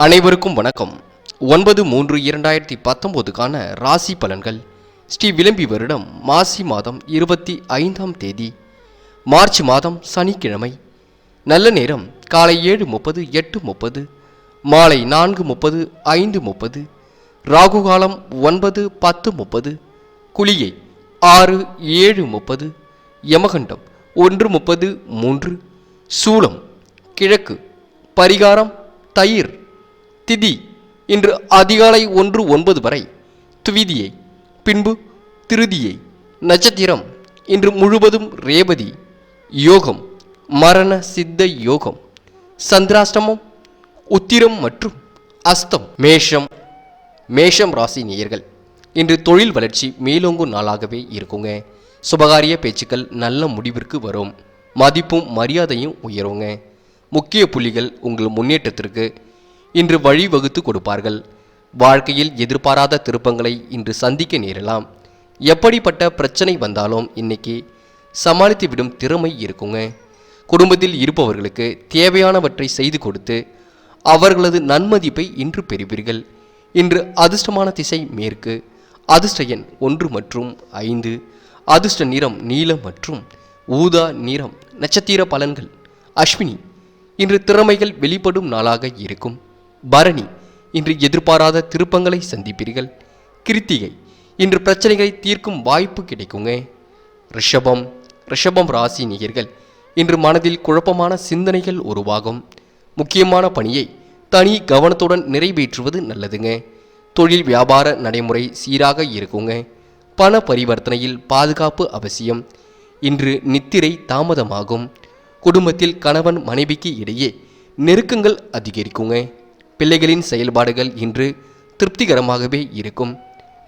அனைவருக்கும் வணக்கம். ஒன்பது மூன்று இரண்டாயிரத்தி பத்தொம்போதுக்கான ராசி பலன்கள். ஸ்ரீ விளம்பி வருடம் மாசி மாதம் இருபத்தி ஐந்தாம் தேதி. மார்ச் மாதம் சனிக்கிழமை. நல்ல நேரம். காலை ஏழு முப்பது எட்டு முப்பது மாலை நான்கு முப்பது ஐந்து முப்பது ராகுகாலம் ஒன்பது பத்து முப்பது குளியை ஆறு ஏழு முப்பது யமகண்டம் ஒன்று முப்பது மூன்று சூலம் கிழக்கு பரிகாரம் தயிர் திதி இன்று அதிகாலை ஒன்று ஒன்பது வரை. துவிதியை பின்பு திருதியை. நட்சத்திரம் இன்று முழுவதும் ரேவதி. யோகம் மரண சித்த யோகம். சந்திராஷ்டமம் உத்திரம் மற்றும் அஸ்தம். மேஷம் மேஷம் ராசி நேயர்கள். இன்று தொழில் வளர்ச்சி மேலோங்கும் நாளாகவே இருக்குங்க. சுபகாரிய பேச்சுக்கள் நல்ல முடிவிற்கு வரும். மதிப்பும் மரியாதையும் உயருங்க. முக்கிய புள்ளிகள் உங்கள் முன்னேற்றத்திற்கு இன்று வழிவகுத்து கொடுப்பார்கள். வாழ்க்கையில் எதிர்பாராத திருப்பங்களை இன்று சந்திக்க நேரலாம். எப்படிப்பட்ட பிரச்சனை வந்தாலும் இன்னைக்கு சமாளித்து விடும் திறமை இருக்குங்க. குடும்பத்தில் இருப்பவர்களுக்கு தேவையானவற்றை செய்து கொடுத்து அவர்களது நன்மதிப்பை இன்று பெறுவீர்கள். இன்று அதிர்ஷ்டமான திசை மேற்கு அதிர்ஷ்ட எண் ஒன்று மற்றும் ஐந்து அதிர்ஷ்ட நிறம் நீலம் மற்றும் ஊதா நிறம் நட்சத்திர பலன்கள். அஸ்வினி இன்று திறமைகள் வெளிப்படும் நாளாக இருக்கும். பரணி இன்று எதிர்பாராத திருப்பங்களை சந்திப்பீர்கள். கிருத்திகை இன்று பிரச்சனைகளை தீர்க்கும் வாய்ப்பு கிடைக்குங்க ரிஷபம் ரிஷபம் ராசி நேயர்கள் இன்று மனதில் குழப்பமான சிந்தனைகள் உருவாகும். முக்கியமான பணியை தனி கவனத்துடன் நிறைவேற்றுவது நல்லதுங்க. தொழில் வியாபார நடைமுறை சீராக இருக்குங்க. பண பரிவர்த்தனையில் பாதுகாப்பு அவசியம். இன்று நித்திரை தாமதமாகும். குடும்பத்தில் கணவன் மனைவிக்கு இடையே நெருக்கங்கள் அதிகரிக்குங்க. பிள்ளைகளின் செயல்பாடுகள் இன்று திருப்திகரமாகவே இருக்கும்.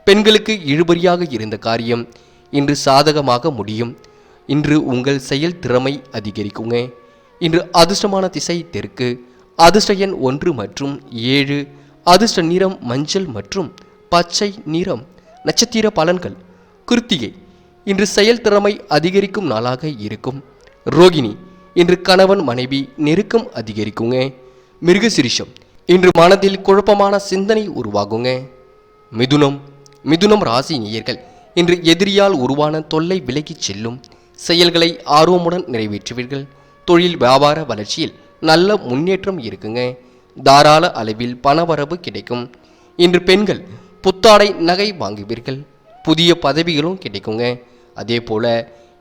பெண்களுக்கு இழுபறியாக இருந்த காரியம் இன்று சாதகமாக முடியும். இன்று உங்கள் செயல் திறமை அதிகரிக்குங்க. இன்று அதிர்ஷ்டமான திசை தெற்கு. அதிர்ஷ்ட எண் ஒன்று மற்றும் ஏழு. அதிர்ஷ்ட நிறம் மஞ்சள் மற்றும் பச்சை நிறம். நட்சத்திர பலன்கள். கிருத்திகை. இன்று செயல் திறமை அதிகரிக்கும் நாளாக இருக்கும். ரோகிணி. இன்று கணவன் மனைவி நெருக்கம் அதிகரிக்குங்க. மிருகசிரிஷம். இன்று மனதில் குழப்பமான சிந்தனை உருவாகுங்க. மிதுனம் மிதுனம் ராசி நேயர்கள் இன்று எதிரியால் உருவான தொல்லை விலகிச் செல்லும் செயல்களை ஆர்வமுடன் நிறைவேற்றுவீர்கள். தொழில் வியாபார வளர்ச்சியில் நல்ல முன்னேற்றம் இருக்குங்க. தாராள அளவில் பணவரவு கிடைக்கும். இன்று பெண்கள் புத்தாடை நகை வாங்குவீர்கள். புதிய பதவிகளும் கிடைக்குங்க. அதே போல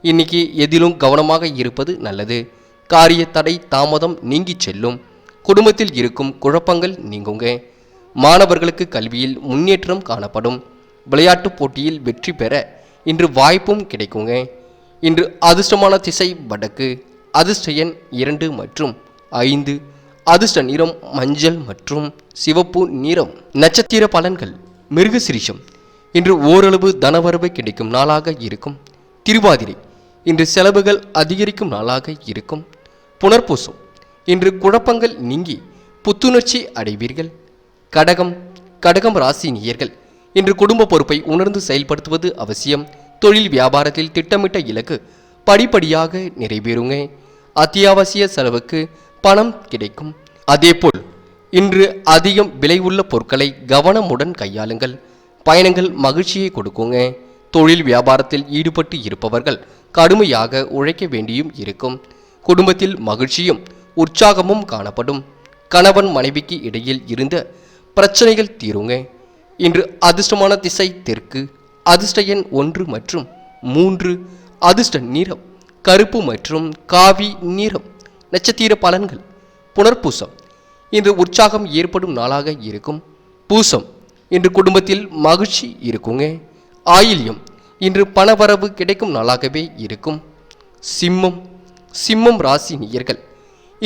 இன்னைக்கு எதிலும் கவனமாக இருப்பது நல்லது. காரிய தடை தாமதம் நீங்கிச் செல்லும். குடும்பத்தில் இருக்கும் குழப்பங்கள் நீங்குங்க. மாணவர்களுக்கு கல்வியில் முன்னேற்றம் காணப்படும். விளையாட்டுப் போட்டியில் வெற்றி பெற இன்று வாய்ப்பும் கிடைக்குங்க. இன்று அதிர்ஷ்டமான திசை வடக்கு அதிர்ஷ்ட எண் இரண்டு மற்றும் ஐந்து அதிர்ஷ்ட நிறம் மஞ்சள் மற்றும் சிவப்பு நிறம். நட்சத்திர பலன்கள் மிருகசிரிஷம் இன்று ஓரளவு தனவரவு கிடைக்கும் நாளாக இருக்கும். திருவாதிரை இன்று செலவுகள் அதிகரிக்கும் நாளாக இருக்கும். புனர்பூசம் இன்று குழப்பங்கள் நீங்கி புத்துணர்ச்சி அடைவீர்கள். கடகம் கடகம் ராசி நேயர்கள் இன்று குடும்ப பொறுப்பை உணர்ந்து செயல்படுத்துவது அவசியம். தொழில் வியாபாரத்தில் திட்டமிட்ட இலக்கு படிப்படியாக நிறைவேறுங்க. அத்தியாவசிய செலவுக்கு பணம் கிடைக்கும். அதேபோல் இன்று அதிகம் விலை உள்ள பொருட்களை கவனமுடன் கையாளுங்கள். பயணங்கள் மகிழ்ச்சியை கொடுக்குங்க. தொழில் வியாபாரத்தில் ஈடுபட்டு இருப்பவர்கள் கடுமையாக உழைக்க வேண்டியும் இருக்கும். குடும்பத்தில் மகிழ்ச்சியும் உற்சாகமும் காணப்படும். கணவன் மனைவிக்கு இடையில் இருந்த பிரச்சனைகள் தீருங்க. இன்று அதிர்ஷ்டமான திசை தெற்கு அதிர்ஷ்ட எண் ஒன்று மற்றும் மூன்று அதிர்ஷ்ட நிறம் கருப்பு மற்றும் காவி நிறம் நட்சத்திர பலன்கள் புனர்பூசம். இன்று உற்சாகம் ஏற்படும் நாளாக இருக்கும். பூசம் இன்று குடும்பத்தில் மகிழ்ச்சி இருக்குங்க. ஆயில்யம் இன்று பணவரவு கிடைக்கும் நாளாகவே இருக்கும். சிம்மம் சிம்மம் ராசி நேயர்கள்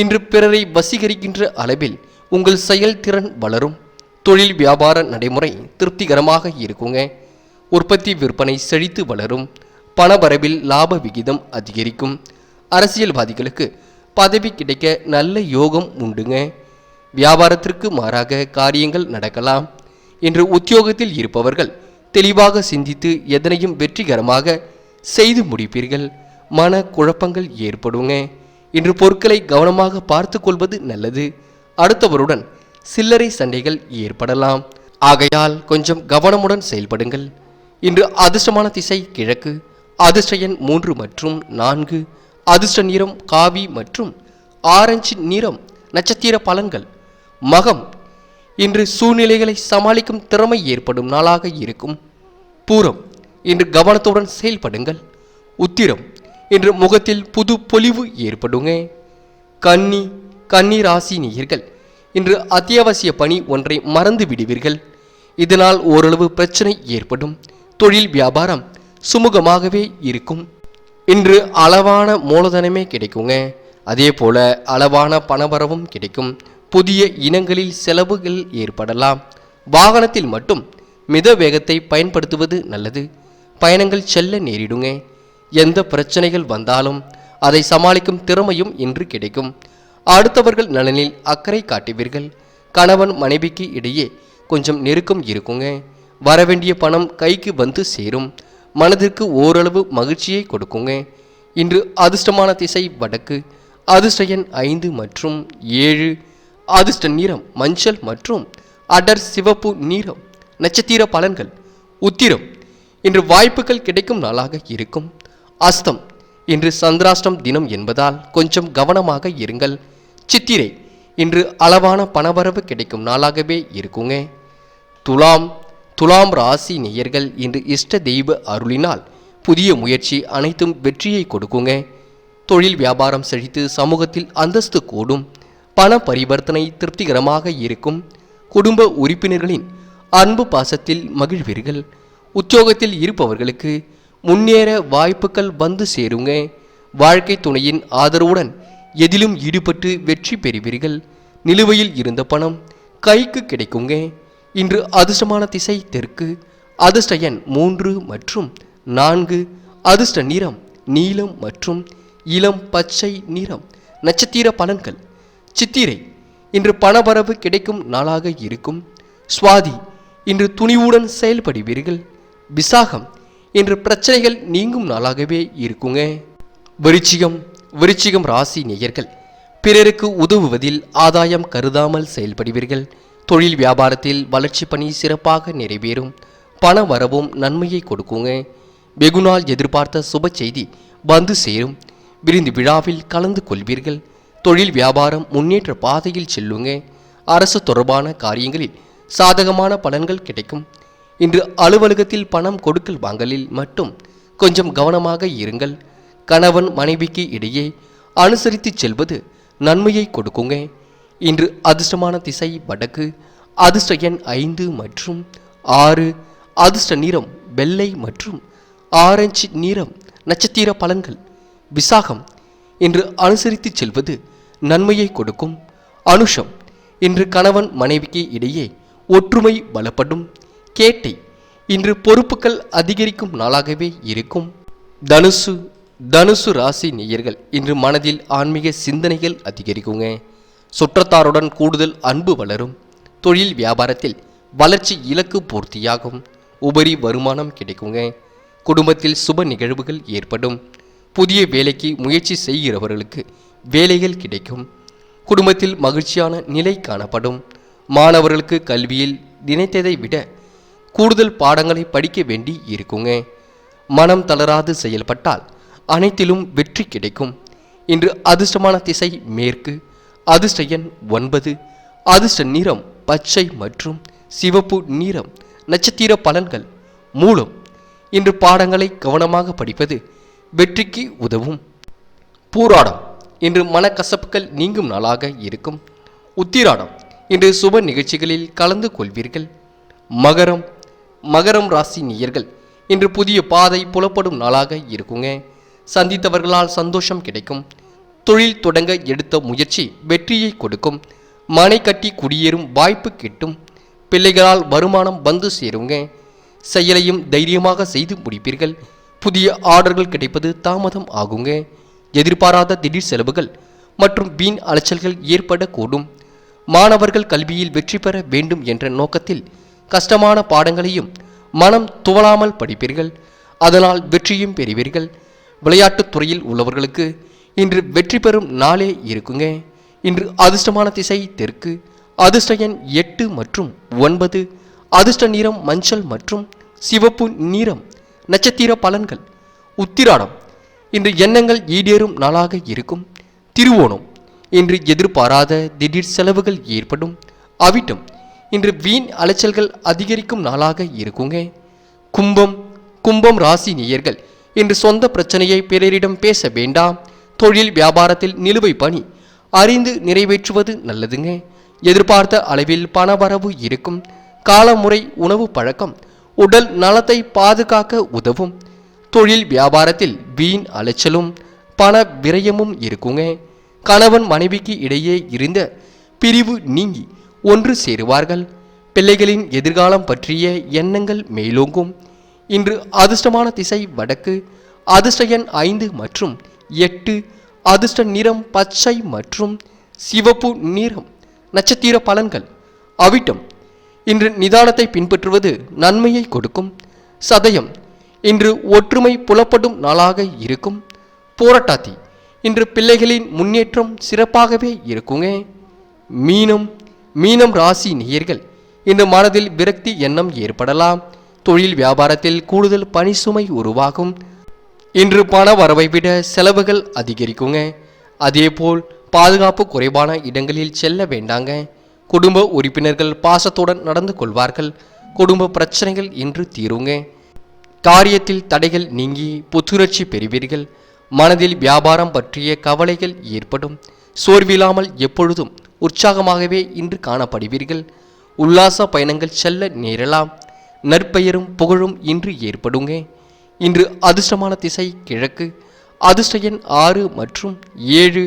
இன்று பிறரை வசீகரிக்கின்ற அளவில் உங்கள் செயல்திறன் வளரும். தொழில் வியாபார நடைமுறை திருப்திகரமாக இருக்குங்க. உற்பத்தி விற்பனை செழித்து வளரும். பணவரவில் லாப விகிதம் அதிகரிக்கும். அரசியல்வாதிகளுக்கு பதவி கிடைக்க நல்ல யோகம் உண்டுங்க. வியாபாரத்திற்கு மாறாக காரியங்கள் நடக்கலாம். இன்று உத்தியோகத்தில் இருப்பவர்கள் தெளிவாக சிந்தித்து எதனையும் வெற்றிகரமாக செய்து முடிப்பீர்கள். மன குழப்பங்கள் ஏற்படுங்க. இன்று பொருட்களை கவனமாக பார்த்து கொள்வது நல்லது. அடுத்தவருடன் சில்லறை சண்டைகள் ஏற்படலாம். ஆகையால் கொஞ்சம் கவனமுடன் செயல்படுங்கள். இன்று அதிர்ஷ்டமான திசை கிழக்கு அதிர்ஷ்ட எண் மூன்று மற்றும் நான்கு அதிர்ஷ்ட நிறம் காவி மற்றும் ஆரஞ்சு நிறம் நட்சத்திர பலன்கள். மகம் இன்று சூழ்நிலைகளை சமாளிக்கும் திறமை ஏற்படும் நாளாக இருக்கும். பூரம் இன்று கவனத்துடன் செயல்படுங்கள். உத்திரம் என்று முகத்தில் புது பொலிவு ஏற்படுங்க. கன்னி கன்னி ராசி நேயர்கள் இன்று அத்தியாவசிய பணி ஒன்றை மறந்து விடுவீர்கள். இதனால் ஓரளவு பிரச்சனை ஏற்படும். தொழில் வியாபாரம் சுமூகமாகவே இருக்கும். இன்று அளவான மூலதனமே கிடைக்குங்க. அதே போல அளவான பணவரவும் கிடைக்கும். புதிய இனங்களில் செலவுகள் ஏற்படலாம். வாகனத்தில் மட்டும் மித வேகத்தை பயன்படுத்துவது நல்லது. பயணங்கள் செல்ல நேரிடுங்க. எந்த பிரச்சனைகள் வந்தாலும் அதை சமாளிக்கும் திறமையும் இன்று கிடைக்கும். அடுத்தவர்கள் நலனில் அக்கறை காட்டுவீர்கள். கணவன் மனைவிக்கு இடையே கொஞ்சம் நெருக்கம் இருக்குங்க. வரவேண்டிய பணம் கைக்கு வந்து சேரும். மனதிற்கு ஓரளவு மகிழ்ச்சியை கொடுக்குங்க. இன்று அதிர்ஷ்டமான திசை வடக்கு. அதிர்ஷ்ட எண் ஐந்து மற்றும் ஏழு. அதிர்ஷ்ட நிறம் மஞ்சள் மற்றும் அடர் சிவப்பு நிறம். நட்சத்திர பலன்கள் உத்திரம். இன்று வாய்ப்புகள் கிடைக்கும் நாளாக இருக்கும். அஸ்தம். இன்று சந்திராஷ்டம் தினம் என்பதால் கொஞ்சம் கவனமாக இருங்கள். சித்திரை இன்று அளவான பணவரவு கிடைக்கும் நாளாகவே இருக்குங்க. துலாம் துலாம் ராசி நேயர்கள் இன்று இஷ்ட தெய்வ அருளினால் புதிய முயற்சி அனைத்தும் வெற்றியை கொடுக்குங்க. தொழில் வியாபாரம் செழித்து சமூகத்தில் அந்தஸ்து கூடும். பண பரிவர்த்தனை திருப்திகரமாக இருக்கும். குடும்ப உறுப்பினர்களின் அன்பு பாசத்தில் மகிழ்வீர்கள். உத்தியோகத்தில் இருப்பவர்களுக்கு முன்னேற வாய்ப்புகள் வந்து சேருங்க. வாழ்க்கை துணையின் ஆதரவுடன் எதிலும் ஈடுபட்டு வெற்றி பெறுவீர்கள். நிலுவையில் இருந்த பணம் கைக்கு கிடைக்குங்க. இன்று அதிர்ஷ்டமான திசை தெற்கு. அதிர்ஷ்ட எண் மூன்று மற்றும் நான்கு. அதிர்ஷ்ட நிறம் நீலம் மற்றும் இளம் பச்சை நிறம். நட்சத்திர பலன்கள். சித்திரை. இன்று பணவரவு கிடைக்கும் நாளாக இருக்கும். சுவாதி. இன்று துணிவுடன் செயல்படுவீர்கள். விசாகம். இன்று பிரச்சனைகள் நீங்கும் நாளாகவே இருக்குங்க. விருச்சிகம் விருச்சிகம் ராசி நேயர்கள் பிறருக்கு உதவுவதில் ஆதாயம் கருதாமல் செயல்படுவீர்கள். தொழில் வியாபாரத்தில் வளர்ச்சி பணி சிறப்பாக நிறைவேறும். பண வரவும் நன்மையை கொடுக்குங்க. வெகுநாள் எதிர்பார்த்த சுப செய்தி வந்து சேரும். விருந்து விழாவில் கலந்து கொள்வீர்கள். தொழில் வியாபாரம் முன்னேற்ற பாதையில் செல்லுங்க. அரசு தொடர்பான காரியங்களில் சாதகமான பலன்கள் கிடைக்கும். இன்று அலுவலகத்தில் பணம் கொடுக்கல் வாங்கலில் மட்டும் கொஞ்சம் கவனமாக இருங்கள். கணவன் மனைவிக்கு இடையே அனுசரித்து செல்வது நன்மையை கொடுக்குங்க. இன்று அதிர்ஷ்டமான திசை வடக்கு அதிர்ஷ்ட எண் ஐந்து மற்றும் ஆறு அதிர்ஷ்ட நிறம் வெள்ளை மற்றும் ஆரஞ்சு நிறம் நட்சத்திர பலன்கள். விசாகம் இன்று அனுசரித்து செல்வது நன்மையை கொடுக்கும். அனுஷம் இன்று கணவன் மனைவிக்கு இடையே ஒற்றுமை பலப்படும். கேட்டை இன்று பொறுப்புகள் அதிகரிக்கும் நாளாகவே இருக்கும். தனுசு தனுசு ராசி நேயர்கள் இன்று மனதில் ஆன்மீக சிந்தனைகள் அதிகரிக்குங்க. சுற்றத்தாருடன் கூடுதல் அன்பு வளரும். தொழில் வியாபாரத்தில் வளர்ச்சி இலக்கு பூர்த்தியாகும். உபரி வருமானம் கிடைக்குங்க. குடும்பத்தில் சுப நிகழ்வுகள் ஏற்படும். புதிய வேலைக்கு முயற்சி செய்கிறவர்களுக்கு வேலைகள் கிடைக்கும். குடும்பத்தில் மகிழ்ச்சியான நிலை காணப்படும். மாணவர்களுக்கு கல்வியில் நினைத்ததை விட கூடுதல் பாடங்களை படிக்க வேண்டி இருக்குங்க. மனம் தளராது செயல்பட்டால் அனைத்திலும் வெற்றி கிடைக்கும். இன்று அதிர்ஷ்டமான திசை மேற்கு அதிர்ஷ்ட எண் ஒன்பது அதிர்ஷ்ட நிறம் பச்சை மற்றும் சிவப்பு நிறம் நட்சத்திர பலன்கள் மூலம் இன்று பாடங்களை கவனமாக படிப்பது வெற்றிக்கு உதவும். பூராடம் இன்று மனக்கசப்புகள் நீங்கும் நாளாக இருக்கும். உத்திராடம் இன்று சுப நிகழ்ச்சிகளில் கலந்து கொள்வீர்கள். மகரம் மகரம் ராசி நேயர்கள் இன்று புதிய பாதை புலப்படும் நாளாக இருக்குங்க. சந்தித்தவர்களால் சந்தோஷம் கிடைக்கும். தொழில் தொடங்க எடுத்த முயற்சி வெற்றியை கொடுக்கும். மனை கட்டி குடியேறும் வாய்ப்பு கிட்டும். பிள்ளைகளால் வருமானம் வந்து சேருங்க. செயலையும் தைரியமாக செய்து முடிப்பீர்கள். புதிய ஆர்டர்கள் கிடைப்பது தாமதம் ஆகுங்க. எதிர்பாராத திடீர் செலவுகள் மற்றும் வீண் அலைச்சல்கள் ஏற்படக்கூடும். மாணவர்கள் கல்வியில் வெற்றி பெற வேண்டும் என்ற நோக்கத்தில் கஷ்டமான பாடங்களையும் மனம் துவளாமல் படிப்பீர்கள். அதனால் வெற்றியும் பெறுவீர்கள். விளையாட்டுத் துறையில் உள்ளவர்களுக்கு இன்று வெற்றி பெறும் நாளே இருக்குங்க. இன்று அதிர்ஷ்டமான திசை தெற்கு. அதிர்ஷ்ட எண் எட்டு மற்றும் ஒன்பது. அதிர்ஷ்ட நிறம் மஞ்சள் மற்றும் சிவப்பு நிறம் நட்சத்திர பலன்கள். உத்திராடம். இன்று எண்ணங்கள் ஈடேறும் நாளாக இருக்கும். திருவோணம். இன்று எதிர்பாராத திடீர் செலவுகள் ஏற்படும். அவிட்டம். இன்று வீண் அலைச்சல்கள் அதிகரிக்கும் நாளாக இருக்குங்க. கும்பம் கும்பம் ராசி நேயர்கள் இன்று சொந்த பிரச்சனையை பிறரிடம் பேச வேண்டாம். தொழில் வியாபாரத்தில் நிலுவை பணி அறிந்து நிறைவேற்றுவது நல்லதுங்க. எதிர்பார்த்த அளவில் பணவரவு இருக்கும். காலமுறை உணவு பழக்கம் உடல் நலத்தை பாதுகாக்க உதவும். தொழில் வியாபாரத்தில் வீண் அலைச்சலும் பண விரயமும் இருக்குங்க. கணவன் மனைவிக்கு இடையே இருந்த பிரிவு நீங்கி ஒன்று சேருவார்கள். பிள்ளைகளின் எதிர்காலம் பற்றிய எண்ணங்கள் மேலோங்கும். இன்று அதிர்ஷ்டமான திசை வடக்கு அதிர்ஷ்ட எண் ஐந்து மற்றும் எட்டு அதிர்ஷ்ட நிறம் பச்சை மற்றும் சிவப்பு நிறம் நட்சத்திர பலன்கள். அவிட்டம் இன்று நிதானத்தை பின்பற்றுவது நன்மையை கொடுக்கும். சதயம் இன்று ஒற்றுமை புலப்படும் நாளாக இருக்கும். போராட்டாத்தி இன்று பிள்ளைகளின் முன்னேற்றம் சிறப்பாகவே இருக்குங்க மீனம் மீனம் ராசி நேயர்கள் இன்று மனதில் விரக்தி எண்ணம் ஏற்படலாம். தொழில் வியாபாரத்தில் கூடுதல் பணி சுமை உருவாகும். இன்று பண வரவை விட செலவுகள் அதிகரிக்குங்க. அதேபோல் பாதுகாப்பு குறைவான இடங்களில் செல்ல வேண்டாங்க. குடும்ப உறுப்பினர்கள் பாசத்துடன் நடந்து கொள்வார்கள். குடும்ப பிரச்சனைகள் இன்று தீருங்க. காரியத்தில் தடைகள் நீங்கி புத்துணர்ச்சி பெறுவீர்கள். மனதில் வியாபாரம் பற்றிய கவலைகள் ஏற்படும். சோர்வில்லாமல் எப்பொழுதும் உற்சாகமாகவே இன்று காணப்படுவீர்கள். உல்லாச பயணங்கள் செல்ல நேரலாம். நற்பெயரும் புகழும் இன்று ஏற்படுங்க. இன்று அதிர்ஷ்டமான திசை கிழக்கு. அதிர்ஷ்ட எண் ஆறு மற்றும் ஏழு.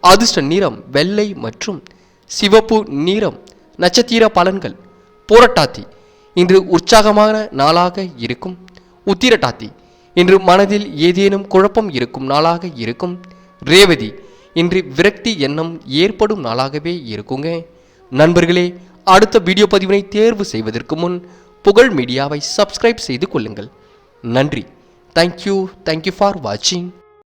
அதிர்ஷ்ட நிறம் வெள்ளை மற்றும் சிவப்பு நிறம் நட்சத்திர பலன்கள். பூரட்டாத்தி. இன்று உற்சாகமான நாளாக இருக்கும். உத்திரட்டாத்தி. இன்று மனதில் ஏதேனும் குழப்பம் இருக்கும் நாளாக இருக்கும். ரேவதி. இன்று விரக்தி எண்ணம் ஏற்படும் நாளாகவே இருக்குங்க. நண்பர்களே அடுத்த வீடியோ பதிவினை தேர்வு செய்வதற்கு முன் புகழ் மீடியாவை சப்ஸ்கிரைப் செய்து கொள்ளுங்கள். நன்றி. தேங்க்யூ தேங்க்யூ ஃபார் வாட்சிங்